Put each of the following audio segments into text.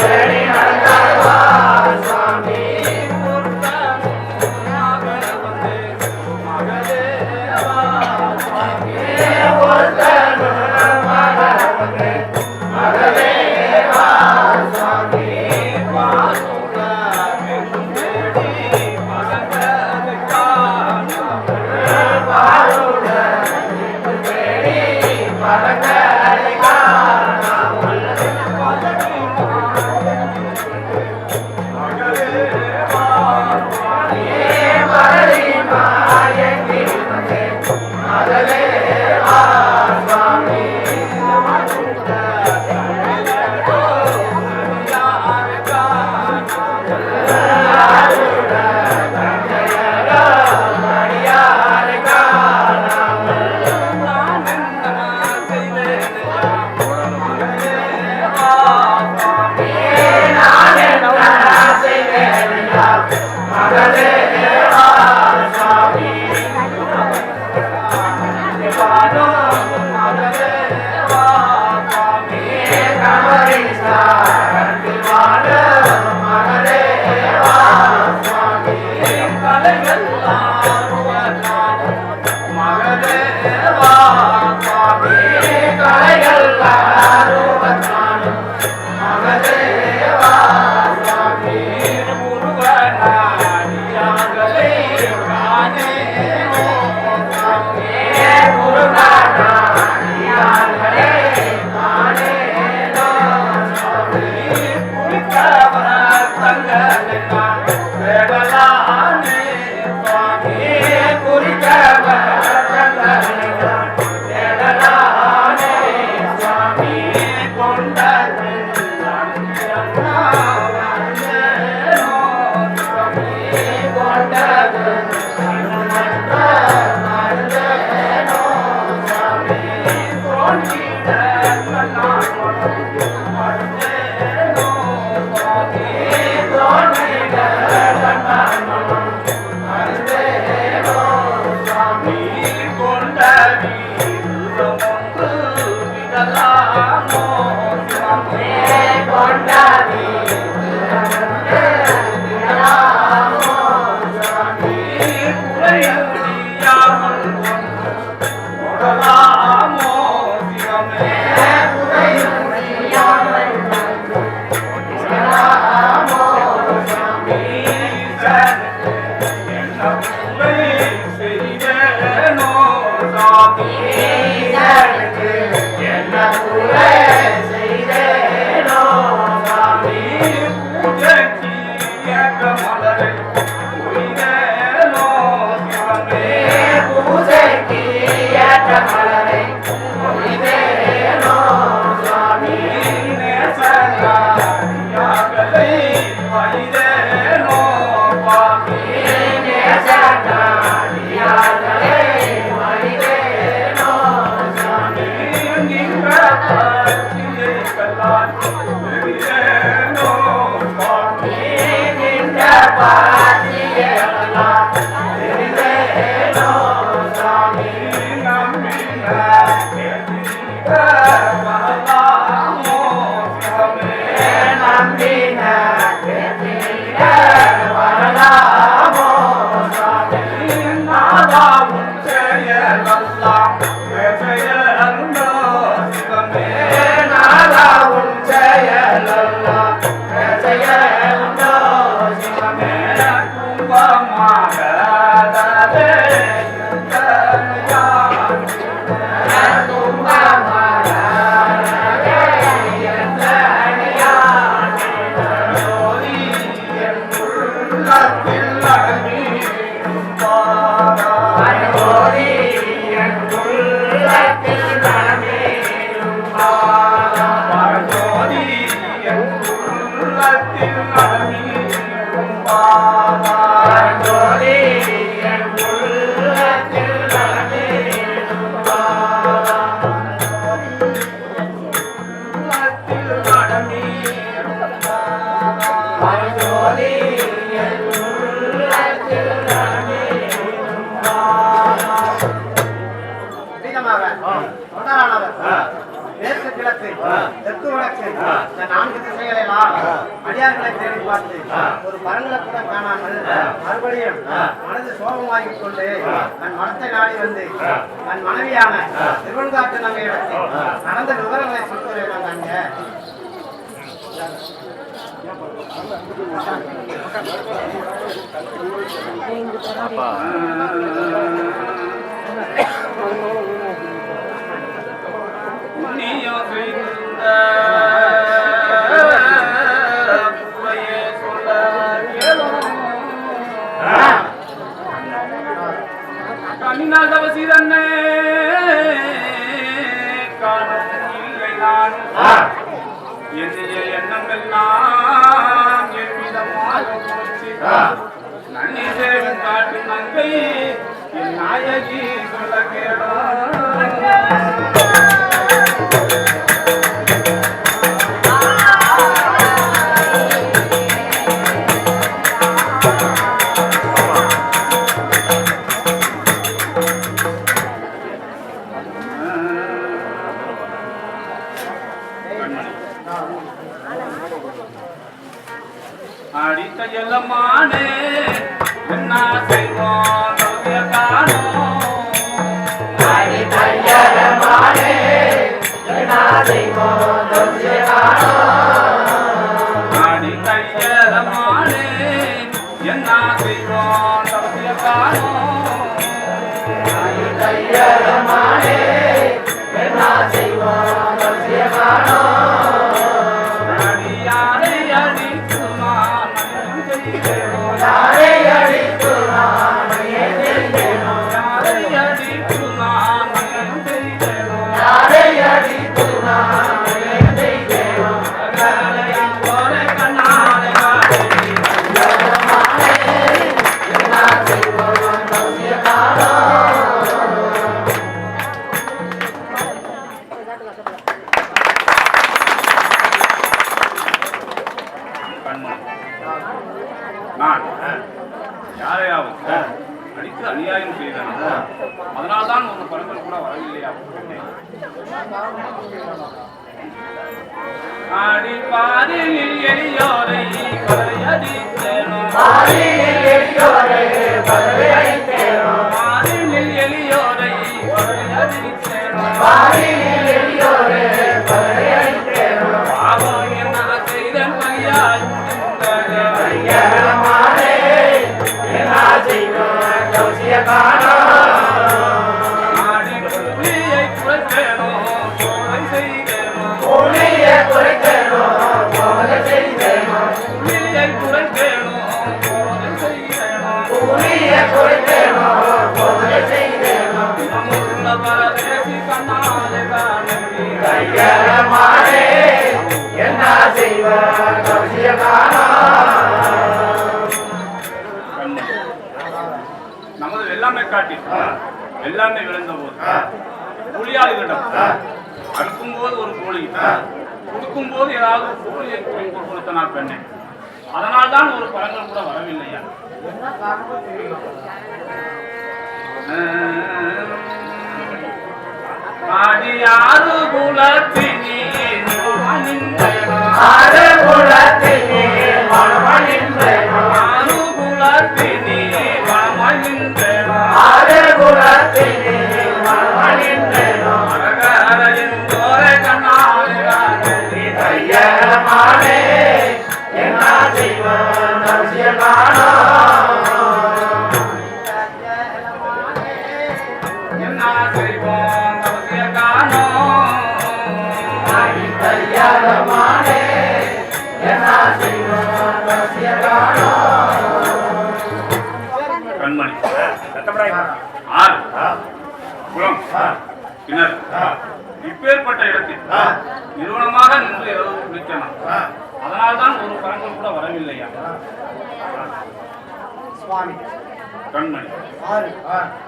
வெளிவந்து அடியார்களை தேடி பார்த்து ஒரு பரங்களை கூட காணாமல் மறுபடியும் மனது சோகமாகிக் கொண்டு தன் மனத்தை நாடி வந்து தன் மனைவியான திருவன்காட்டு நங்கையிடத்தில் நடந்த விவரங்களை சொல்கிறேன் நாங்க அடித்து அநியாயம் செய்தேன் அதனால்தான் உங்க படங்கள் கூட வரவில்லையா? ஆடி எளியோரை எளியோரை கரையடித்தேனோ நமது வெள்ளாமை காட்டில் வெள்ளாமை விளைந்த போது கூலியாளிகளிடம் அறுக்கும் போது ஒரு கோழி கொடுக்கும் போது ஏதாவது ஒரு குறிப்பு கொடுத்த நான் பெண்ணே. அதனால் தான் ஒரு பழங்கள் கூட வரவில்லையா? ஆடியாறு குலத்தினி ஆறு குலத்தினி la tener.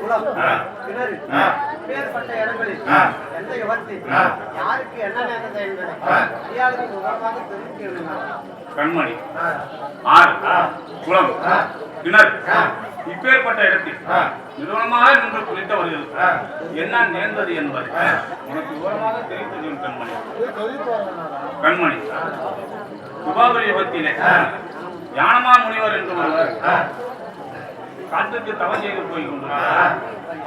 குளம். கிணறு. ஆ. இப்பேற்பட்ட இடங்களில். எந்த. யாருக்கு என்ன என்பதை கண்மணி. ஆறு. குளம். கிணறு. இப்பேற்பட்ட இடத்தில் நிறுவனமாக நின்று குளித்தவர்கள் என்ன நேர்ந்தது என்பது உனக்கு விவரமாக தெரிவித்தது கண்மணி. கண்மணி. சுபாபரி யுகத்திலே ஞானமா முனிவர் என்று ஒருவர் காட்டுக்கு தவம் செய்து போய் கொண்டிருந்தார்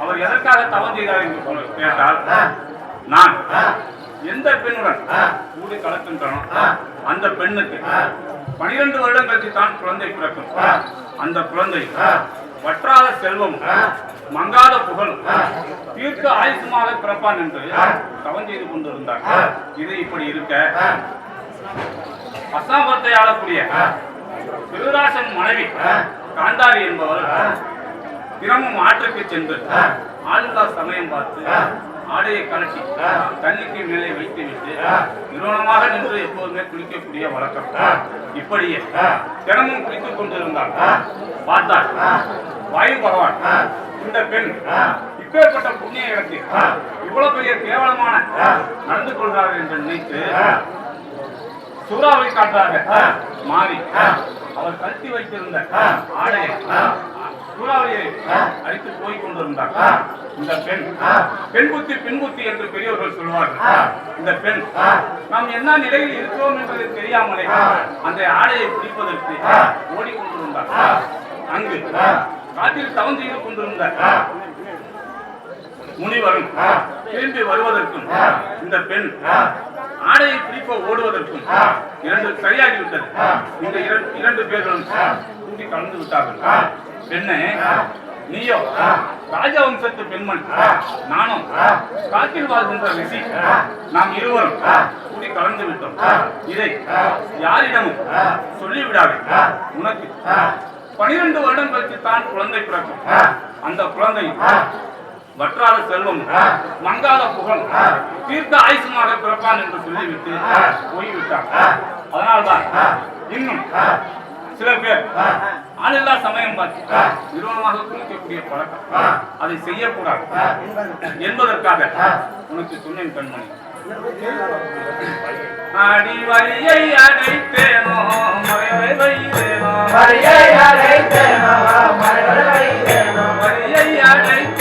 அவர் எதற்காக தவம் செய்தார் என்று கேட்டால் நான் எந்த பெண்ணுடன் கூடி கலக்கின்றனோ அந்த பெண்ணுக்கு பனிரெண்டு வருடம் கழித்து தான் குழந்தை பிறக்கும். அந்த குழந்தை வற்றாத செல்வம் மங்காத புகழும் தீர்க்க ஆயுசுமாக பிறப்பான் என்று தவம் செய்து கொண்டிருந்தார். இது இப்படி இருக்க அசாமத்தை ஆளக்கூடிய திருராசன் மனைவி காந்தாரி என்பவர் தினமும் ஆற்றுக்கு சென்று ஆளுநா சமயம் பார்த்து ஆடையை கலட்டி தண்ணிக்கு மேலே வைத்து விட்டு நிறுவனமாக நின்று எப்போதுமே குளிக்கக்கூடிய வழக்கம். இப்படியே தினமும் குளித்துக் கொண்டிருந்தார். பார்த்தார். வாயு பகவான். இந்த பெண் இப்பேற்பட்ட புண்ணிய இடத்தில் இவ்வளவு பெரிய கேவலமான நடந்து கொள்கிறார்கள் என்று நினைத்து சூறாவளி காற்றாக மாறி அவர் கழட்டி வைத்திருந்த ஆடையை சூறாவளியை அடித்து போய் கொண்டிருந்தார். இந்த பெண் பெண் புத்தி பெண் புத்தி என்று பெரியவர்கள் சொல்வார்கள். இந்த பெண் நாம் என்ன நிலையில் இருக்கிறோம் என்பது தெரியாமலே அந்த ஆடையை பிடிப்பதற்கு ஓடிக்கொண்டிருந்தார். அங்கு காட்டில் தவம் செய்து கொண்டிருந்த முனிவரும் திரும்பி வருவதற்கும் இந்த பெண் ஆடையை பிடிக்க ஓடுவதற்கும் இரண்டு சரியாகிவிட்டது. இந்த இரண்டு இரண்டு பேர்களும் கூட்டி கலந்து விட்டார்கள். பெண்ணே நீயோ ராஜவம்சத்து பெண்மணி நானும் காட்டில் வாழ்கின்ற ரிஷி நாம் இருவரும் கூடி கலந்து விட்டோம். இதை யாரிடமும் சொல்லிவிடாது. உனக்கு பனிரெண்டு வருடம் கழித்து தான் குழந்தை பிறக்கும். அந்த குழந்தை வற்றாத செல்வம் மங்காத புகழ். தீர்க்க ஆயுசுமாக பிறப்பான் என்று சொல்லிவிட்டு போய்விட்டார் அதனால்தான் இன்னும் சில பேர் ஆளில்லா சமயம் பார்த்து நிறுவனமாக குளிக்கக்கூடிய பழக்கம். அதை செய்யக்கூடாது. என்பதற்காக உனக்கு சொன்னேன் கண்மணி. அடி வழியை அடைத்தேனோ மறைவை வைத்தேனோ. வழியை அடைத்தேனோ வைத்தேனோ. வழியை அடைத்தேனோ.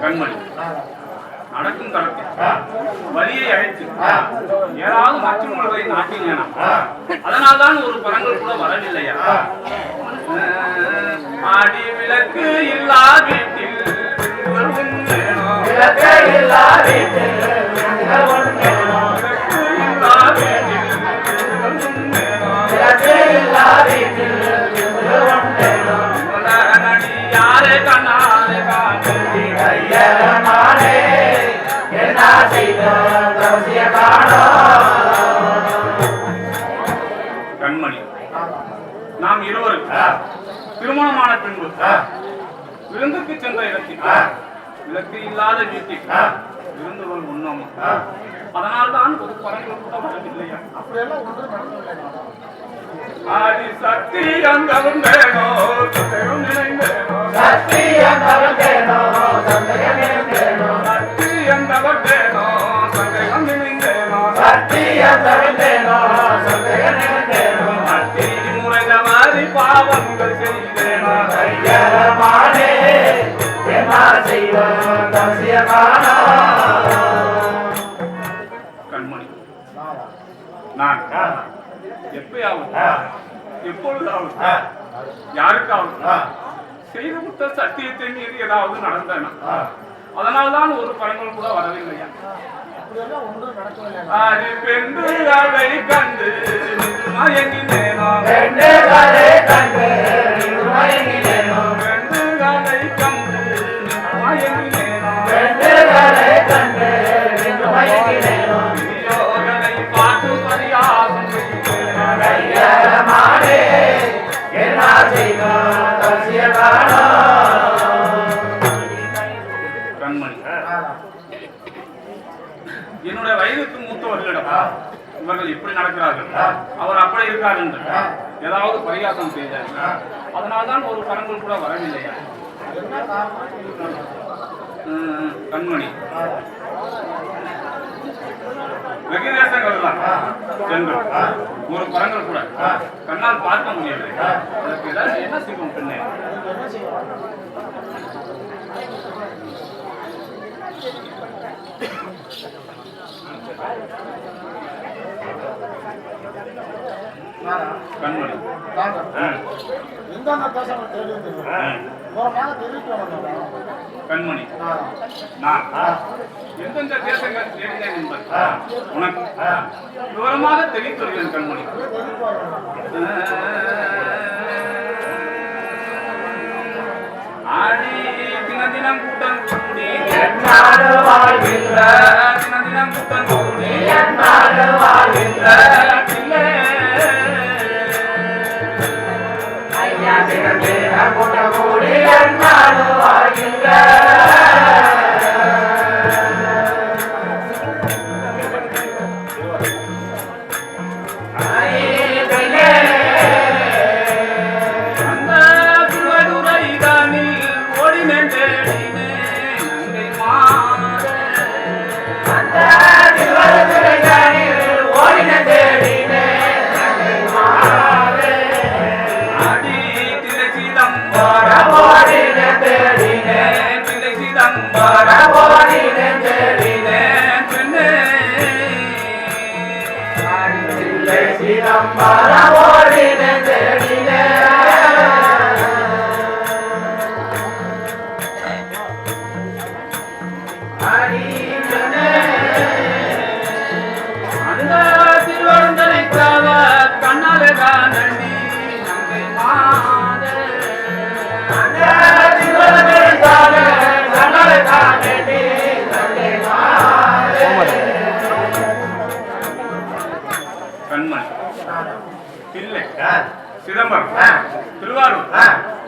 கண்மணி. நடக்கும் தரத்தில் வலியை அழைத்து. ஏதாவது மற்றவர்களை நாட்டினேனா? அதனால்தான் ஒரு படங்கள் கூட வரவில்லையா? அஹ், விளக்கு இல்லா வீட்டில். கண்மணி. நாம் இருவரும் திருமணமான பின்பு விருந்துக்கு சென்ற இடத்தில் விளக்கு இல்லாத வீட்டில் விருந்துகள் உண்ணோம். அதனால் தான் ஒரு படங்கள் கூட வரவில்லையா ஆடி சக்தி அங்கவும் வேணோ சதையும் நினைந்தேனோ சத்தியம் சந்தேகம் நினைந்தேனோ சந்தேகம் அத்தி தவறி பாவங்கள் செய்தேனோ கையரமானே கண்மணி. நான் எப்பயாவது எப்பொழுதாவது யாருக்காவது செய்து விட்ட சத்தியத்தை மீறி ஏதாவது நடந்தன அதனால்தான் ஒரு படங்கள் கூட வரவில்லையா? அது பெண்டு அதை கண்டு மயங்கினேனோ? கண்டு நடக்கிறார்கள். அவர் அப்படி இருக்கார் என்று. ஏதாவது பரிகாசம் செய்தார். அதனால்தான் ஒரு கரங்கள் கூட வரவில்லையா கண்மணி. வெகு தேசங்கள் தான் சென்று ஒரு பரங்கள் கூட. கண்ணால் பார்க்க முடியவில்லை. அதற்கு ஏதாவது என்ன செய்வோம் பெண்ணே? அதுக்கு என்ன செய்யணும் நானா? கண்மணி நாங்க. ஆ, எந்தெந்த தேசங்களை தேடி வந்தீங்க? ஆ, ஓரமாக தெரிவிக்க வந்தோம். கண்மணி. நான் எந்தெந்த தேசங்கள் தேடினேன் என்பது உனக்கு விவரமாக தெரிவித்து கண்மணி ஆடி தின தினம் கூட்டம் கூடி வாழ்கின்ற தின தினம் கூட்டம் கூடி வாழ்கின்ற சிதம்பரம் ஓடின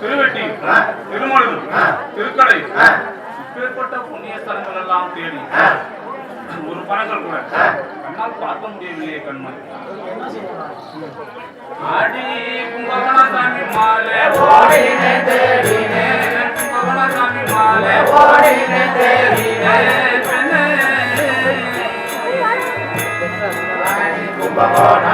திருவெட்டி ஆ. திருக்கடை. இப்பேற்பட்ட புண்ணிய ஸ்தலங்கள் எல்லாம் தேடி. ஒரு பணங்கள் கூட. கண்ணால் பார்க்க முடியவில்லையே கண்மணி? ஆடி கும்பகோணசாமி மாலே ஓடின தேடினே கும்பகோணசாமி மாலே ஓடின தேடினே பெண்ணே. கும்பகோண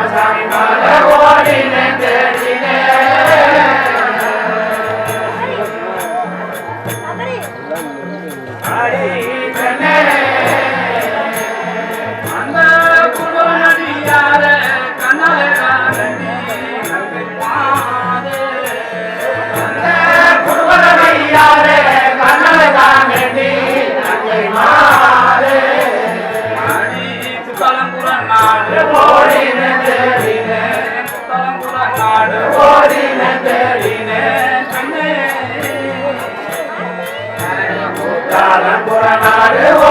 Amarelo!